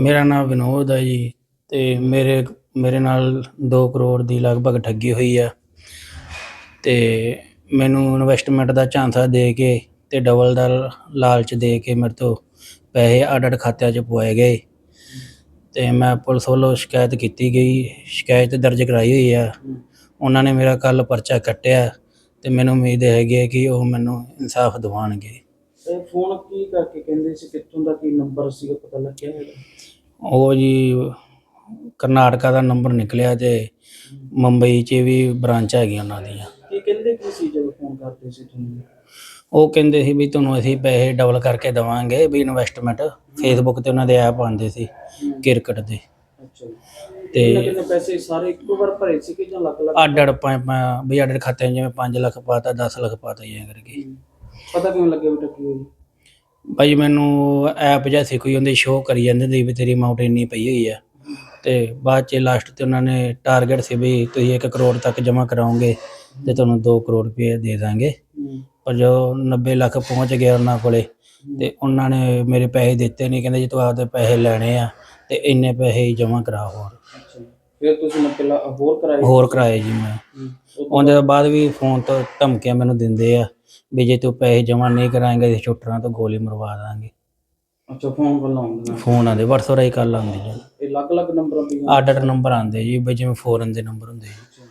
ਮੇਰਾ ਨਾਮ ਵਿਨੋਦ ਹੈ ਜੀ ਤੇ ਮੇਰੇ ਮੇਰੇ ਨਾਲ 2 ਕਰੋੜ ਦੀ ਲਗਭਗ ਠੱਗੀ ਹੋਈ ਆ। ਤੇ ਮੈਨੂੰ ਇਨਵੈਸਟਮੈਂਟ ਦਾ ਝਾਂਸਾ ਦੇ ਕੇ ਤੇ ਡਬਲ ਦਾ ਲਾਲਚ ਦੇ ਕੇ ਮੇਰੇ ਤੋਂ ਪੈਸੇ ਅੱਡ ਅੱਡ ਖਾਤਿਆਂ 'ਚ ਪਵਾਏ ਗਏ। ਤੇ ਮੈਂ ਪੁਲਿਸ ਵੱਲੋਂ ਸ਼ਿਕਾਇਤ ਕੀਤੀ ਗਈ। ਸ਼ਿਕਾਇਤ ਦਰਜ ਕਰਾਈ ਹੋਈ ਆ। ਉਹਨਾਂ ਨੇ ਮੇਰਾ ਕੱਲ ਪਰਚਾ ਕੱਟਿਆ ਤੇ ਮੈਨੂੰ ਉਮੀਦ ਹੈਗੀ ਹੈ ਕਿ ਉਹ ਮੈਨੂੰ ਇਨਸਾਫ ਦਿਵਾਉਣਗੇ। ਇਹ ਫੋਨ ਕੀ ਕਰਕੇ ਕਹਿੰਦੇ ਸੀ? ਕਿੱਥੋਂ ਦਾ ਕੀ ਨੰਬਰ ਸੀ? ਪਤਾ ਲੱਗਿਆ ਹੈਗਾ ਉਹ ਜੀ ਕਰਨਾਟਕਾ ਦਾ ਨੰਬਰ ਨਿਕਲਿਆ ਤੇ ਮੁੰਬਈ 'ਚ ਵੀ ਬ੍ਰਾਂਚ ਹੈਗੀਆਂ ਉਹਨਾਂ ਦੀਆਂ। ਕੀ ਕਹਿੰਦੇ ਕੀ ਸੀ ਜਦੋਂ ਫੋਨ ਕਰਦੇ ਸੀ ਤੁਹਾਨੂੰ? ਉਹ ਕਹਿੰਦੇ ਸੀ ਵੀ ਤੁਹਾਨੂੰ ਅਸੀਂ ਪੈਸੇ ਡਬਲ ਕਰਕੇ ਦੇਵਾਂਗੇ ਵੀ ਇਨਵੈਸਟਮੈਂਟ ਫੇਸਬੁੱਕ ਤੇ ਉਹਨਾਂ ਦੇ ਐਪ ਆਉਂਦੇ ਸੀ ਕ੍ਰਿਕਟ ਦੇ। ਅੱਛਾ ਜੀ। ਕਿੰਨੇ ਪੈਸੇ ਸਾਰੇ ਇੱਕੋ ਵਾਰ ਭਰੇ ਸੀ ਕਿ ਜਾਂ ਲੱਖ ਲੱਖ? ਅੱਡ ਅੱਡ ਪੰਜ ਪੰਜ- ਵੀ ਅੱਡ ਅੱਡ ਖਾਤਿਆਂ 'ਚ ਜਿਵੇਂ 5 ਲੱਖ ਪਾਤਾ 10 ਲੱਖ ਪਾਤਾ ਜੀ ਕਰਕੇ। ਪਤਾ ਕਿਵੇਂ ਲੱਗਿਆ ਹੋਈ? ਭਾਈ ਮੈਨੂੰ ਐਪ ਜਿਹਾ ਸੀ ਕੋਈ ਉਹਦੇ ਸ਼ੋਅ ਕਰੀ ਜਾਂਦੇ ਸੀ ਵੀ ਤੇਰੀ ਅਮਾਉਂਟ ਇੰਨੀ ਪਈ ਹੋਈ ਆ। ਤੇ ਬਾਅਦ ਚ ਲਾਸਟ ਤੇ ਉਹਨਾਂ ਨੇ ਟਾਰਗੇਟ ਸੀ ਵੀ ਤੁਸੀਂ 1 ਕਰੋੜ ਤੱਕ ਜਮ੍ਹਾਂ ਕਰਾਓਗੇ ਤੇ ਤੁਹਾਨੂੰ 2 ਕਰੋੜ ਰੁਪਏ ਦੇ ਦਾਂਗੇ। ਪਰ ਜੋ 90 ਲੱਖ ਪਹੁੰਚ ਗਿਆ ਉਹਨਾਂ ਕੋਲੇ ਤੇ ਉਹਨਾਂ ਨੇ ਮੇਰੇ ਪੈਸੇ ਦਿੱਤੇ ਨਹੀਂ ਕਹਿੰਦੇ ਜੀ ਤੂੰ ਆਪਦੇ ਪੈਸੇ ਲੈਣੇ ਆ ਤੇ ਇੰਨੇ ਪੈਸੇ ਹੀ ਜਮ੍ਹਾਂ ਕਰਾ ਹੋਰ। ਫਿਰ ਤੁਸੀਂ ਲੱਖ ਹੋਰ ਕਰਾਏ? ਹੋਰ ਕਰਾਏ ਜੀ ਮੈਂ। ਉਹਦੇ ਤੋਂ ਬਾਅਦ ਵੀ ਫੋਨ ਤੋਂ ਧਮਕੀਆਂ ਮੈਨੂੰ ਦਿੰਦੇ ਆ। ਵੀ ਜੇ ਤੂੰ ਪੈਸੇ ਜਮ੍ਹਾਂ ਨਹੀਂ ਕਰਾਏਂਗਾ ਤੇ ਛੁੱਟਣਾ ਤਾਂ ਗੋਲੀ ਮਰਵਾ ਦਾਂਗੇ। ਅੱਛਾ ਫੋਨ ਵੱਲੋਂ ਆਉਂਦੀਆਂ ਫੋਨ ਆਉਂਦੇ WhatsApp ਰਾਹੀਂ ਕਾਲ ਆਉਂਦੀ ਜੀ ਇਹ ਅਲੱਗ ਅਲੱਗ ਨੰਬਰਾਂ ਅੱਡ ਅੱਡ ਨੰਬਰ ਆਉਂਦੇ ਜੀ ਬਈ ਜਿਵੇਂ ਫੋਰਨ ਦੇ ਨੰਬਰ ਹੁੰਦੇ ਜੀ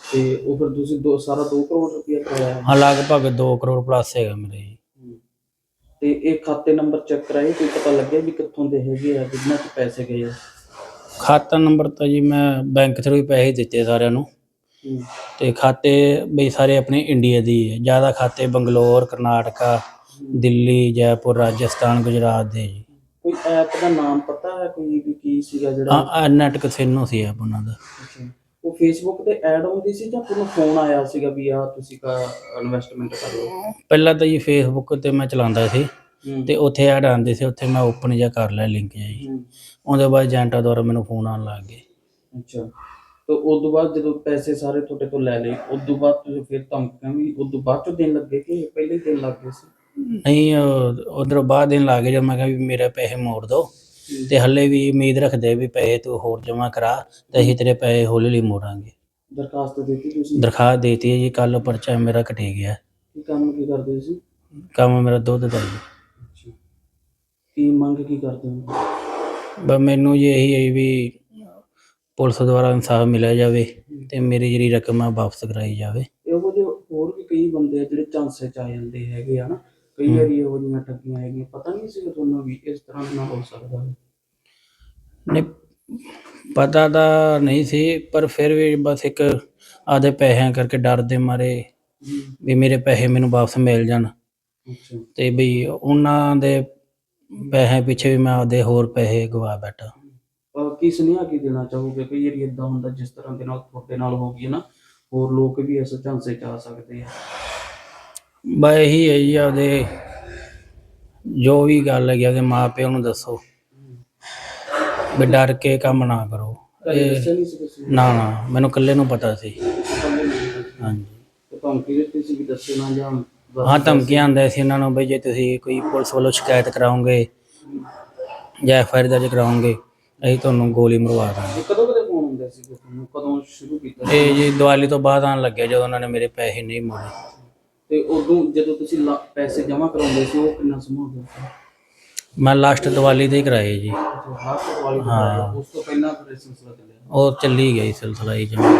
ਤੇ ਉਹ ਫਿਰ ਤੁਸੀਂ ਦੋ ਸਾਰਾ 2 ਕਰੋੜ ਰੁਪਇਆ ਕਰਾਇਆ ਹਾਂ ਲਗਭਗ 2 ਕਰੋੜ ਪਲੱਸ ਹੈਗਾ ਮੇਰੇ ਜੀ। ਹੂੰ। ਤੇ ਇਹ ਖਾਤੇ ਨੰਬਰ ਚੈੱਕ ਕਰਾਏ ਕੋਈ ਪਤਾ ਲੱਗਿਆ ਵੀ ਕਿੱਥੋਂ ਦੇ ਹੈਗੇ ਆ ਜਿੰਨਾ ਚ ਪੈਸੇ ਗਏ ਆ? ਖਾਤਾ ਨੰਬਰ ਤਾਂ ਜੀ ਮੈਂ ਬੈਂਕ ਥਰੂ ਹੀ ਪੈਸੇ ਦਿੱਤੇ ਸਾਰਿਆਂ ਨੂੰ। ਤੇ ਖਾਤੇ ਬਈ ਸਾਰੇ ਆਪਣੇ ਇੰਡੀਆ ਦੀ ਹੈ ਜ਼ਿਆਦਾ ਖਾਤੇ ਬੰਗਲੌਰ ਕਰਨਾਟਕਾ ਦਿੱਲੀ ਜੈਪੁਰ ਰਾਜਸਥਾਨ ਗੁਜਰਾਤ ਦੇ ਜੀ। ਕੋਈ ਐਪ ਦਾ ਨਾਮ ਪਤਾ ਹੈ ਕੋਈ ਵੀ ਕੀ ਸੀਗਾ ਜਿਹੜਾ? ਹਾਂ ਨੈਟ ਕਸਿਨੋ ਸੀ ਆਪ ਉਹਨਾਂ ਦਾ। ਅੱਛਾ। ਉਹ ਫੇਸਬੁੱਕ ਤੇ ਐਡ ਆਉਂਦੀ ਸੀ ਜਾਂ ਤੁਹਾਨੂੰ ਫੋਨ ਆਇਆ ਸੀਗਾ ਵੀ ਆ ਤੁਸੀਂ ਕਾ ਇਨਵੈਸਟਮੈਂਟ ਕਰ ਲਓ? ਪਹਿਲਾਂ ਤਾਂ ਜੀ ਫੇਸਬੁੱਕ ਤੇ ਮੈਂ ਚਲਾਉਂਦਾ ਸੀ। ਤੇ ਉੱਥੇ ਐਡ ਆਉਂਦੇ ਸੀ ਉੱਥੇ ਮੈਂ ਓਪਨ ਜਿਹਾ ਕਰ ਲਿਆ ਲਿੰਕ ਜੀ। ਹੂੰ। ਉਹਦੇ ਬਾਅਦ ਏਜੰਟਾਂ ਦੁਆਰਾ ਮੈਨੂੰ ਫੋਨ ਆਉਣ ਲੱਗ ਗਏ। ਅੱਛਾ। ਤੇ ਉਸ ਤੋਂ ਬਾਅਦ ਜਦੋਂ ਪੈਸੇ ਸਾਰੇ ਤੁਹਾਡੇ ਤੋਂ ਲੈ ਲਏ ਉਸ ਤੋਂ ਬਾਅਦ ਤੁਸੀਂ ਫਿਰ ਧਮਕੀਆਂ ਵੀ ਉਸ ਤੋਂ ਬਾਅਦ ਚੋਂ ਦੇਣ ਲੱਗੇ ਕਿ ਪਹਿਲੇ ਹੀ ਦੇਣ ਲੱਗ ਗਏ ਸੀ? ਨਹੀਂ ਉਧਰੋਂ ਬਾਅਦ ਦਿਨ ਲਾ ਕੇ ਜਦ ਮੈਂ ਕਿਹਾ ਵੀ ਮੇਰੇ ਪੈਸੇ ਮੋੜ ਦੋ ਤੇ ਹੱਲੇ ਵੀ ਉਮੀਦ ਰੱਖਦੇ ਵੀ ਪੈਸੇ ਤੂੰ ਹੋਰ ਜਮ੍ਹਾਂ ਕਰਾ ਤੇ ਅਸੀਂ ਤੇਰੇ ਪੈਸੇ ਹੌਲੀ ਹੌਲੀ ਮੋੜਾਂਗੇ। ਦਰਖਾਸਤ ਦਿੱਤੀ ਤੁਸੀਂ? ਦਰਖਾਸਤ ਦੇਤੀ ਹੈ ਜੀ ਕੱਲ ਪਰਚਾ ਮੇਰਾ ਕਟੇ ਗਿਆ। ਕੀ ਕੰਮ ਕੀ ਕਰਦੇ ਸੀ ਕੰਮ ਮੇਰਾ ਦੁੱਧ ਦਾ ਜੀ। ਕੀ ਮੰਗ ਕੀ ਕਰਦੇ ਹੋ? ਬਸ ਮੈਨੂੰ ਜੀ ਇਹੀ ਹੈ ਵੀ ਪੁਲਿਸ ਦੁਆਰਾ ਇਨਸਾਫ ਮਿਲਿਆ ਜਾਵੇ ਤੇ ਮੇਰੀ ਜਿਹੜੀ ਰਕਮ ਆ ਵਾਪਸ ਕਰਾਈ ਜਾਵੇ। ਇਹੋ ਜਿਹੇ ਹੋਰ ਵੀ ਕਈ ਬੰਦੇ ਆ ਜਿਹੜੇ ਚਾਂਸੇ ਚ ਆ ਜਾਂਦੇ ਹੈਗੇ ਆ ਨਾ ਕਈ ਵਾਰੀ ਇਹੋ ਜਿਹੀਆਂ ਠੱਗੀਆਂ ਹੈਗੀਆਂ ਪਤਾ ਨਹੀਂ ਸੀ ਤੁਹਾਨੂੰ ਵੀ ਇਸ ਤਰ੍ਹਾਂ ਨਾ ਹੋ ਸਕਦਾ ਨਹੀਂ ਪਤਾ ਤਾਂ ਨਹੀਂ ਸੀ ਪਰ ਫਿਰ ਵੀ ਬਸ ਇੱਕ ਆਦੇ ਪੈਸਿਆਂ ਕਰਕੇ ਡਰ ਦੇ ਮਾਰੇ ਵੀ ਮੇਰੇ ਪੈਸੇ ਮੈਨੂੰ ਵਾਪਸ ਮਿਲ ਜਾਣ। ਤੇ ਵੀ ਉਹਨਾਂ ਦੇ ਪੈਸੇ ਪਿੱਛੇ ਵੀ ਮੈਂ ਆਪਦੇ ਹੋਰ ਪੈਸੇ ਗਵਾ ਬੈਠਾ। ਕੀ ਸੁਨੇਹਾ ਕੀ ਦੇਣਾ ਚਾਹੋਗੇ ਕਈ ਵਾਰੀ ਇਦਾਂ ਹੁੰਦਾ ਜਿਸ ਤਰ੍ਹਾਂ ਦੇ ਨਾਲ ਤੁਹਾਡੇ ਨਾਲ ਹੋ ਗਈ ਨਾ ਹੋਰ ਲੋਕ ਵੀ ਇਸ ਝਾਂਸੇ ਚ ਆ ਸਕਦੇ ਆ? ਬਸ ਇਹੀ ਹੈ ਜੀ ਆਪਦੇ ਜੋ ਵੀ ਗੱਲ ਹੈਗੀ ਆਪਦੇ ਮਾਂ ਪਿਓ ਨੂੰ ਦੱਸੋ। ਵੀ ਡਰ ਕੇ ਕੰਮ ਨਾ ਕਰੋ। ਘਰੇ ਇਹ ਦੱਸਿਆ ਨਹੀਂ ਸੀ ਕਿਸੇ ਨੂੰ? ਨਾ ਨਾ ਮੈਨੂੰ ਇਕੱਲੇ ਨੂੰ ਪਤਾ ਸੀ। ਸੀ। ਹਾਂਜੀ। ਤੇ ਧਮਕੀ ਦਿੱਤੀ ਸੀ ਵੀ ਦੱਸੇ ਨਾ ਜਾਂ ਹਾਂ ਧਮਕੀਆਂ ਆਉਂਦੇ ਸੀ ਇਹਨਾਂ ਨੂੰ ਬਈ ਜੇ ਤੁਸੀਂ ਕੋਈ ਪੁਲਿਸ ਵੱਲੋਂ ਸ਼ਿਕਾਇਤ ਕਰਾਓਗੇ ਜਾਂ ਐਫ ਆਈ ਆਰ ਦਰਜ ਕਰਾਓਗੇ ਅਸੀਂ ਤੁਹਾਨੂੰ ਗੋਲੀ ਮਰਵਾ ਦਾਂਗੇ। ਕਦੋਂ ਕਦੇ ਫੋਨ ਹੁੰਦੇ ਸੀ ਤੁਹਾਨੂੰ? ਕਦੋਂ ਸ਼ੁਰੂ ਕੀਤਾ? ਇਹ ਜੀ ਦੀਵਾਲੀ ਤੋਂ ਬਾਅਦ ਆਉਣ ਲੱਗਿਆ ਜਦੋਂ ਉਹਨਾਂ ਨੇ ਮੇਰੇ ਪੈਸੇ ਨਹੀਂ ਮੋੜੇ ਤੇ ਉਦੋਂ ਜਦੋਂ ਤੁਸੀਂ ਲਾ- ਪੈਸੇ ਜਮ੍ਹਾਂ ਕਰਾਉਂਦੇ ਸੀ ਉਹ ਕਿੰਨਾ ਸਮਾਂ ਹੋ ਗਿਆ ਸੀ? ਮੈਂ ਲਾਸਟ ਦੀਵਾਲੀ ਤੇ ਹੀ ਕਰਾਏ ਜੀ। ਲਾਸਟ ਵਾਲੀ ਹਾਂ। ਉਸ ਤੋਂ ਪਹਿਲਾਂ ਫਿਰ ਇਹ ਸਿਲਸਿਲਾ ਚੱਲਿਆ? ਉਹ ਚੱਲੀ ਗਈ ਸਿਲਸਿਲਾ ਹੀ ਜਮਾ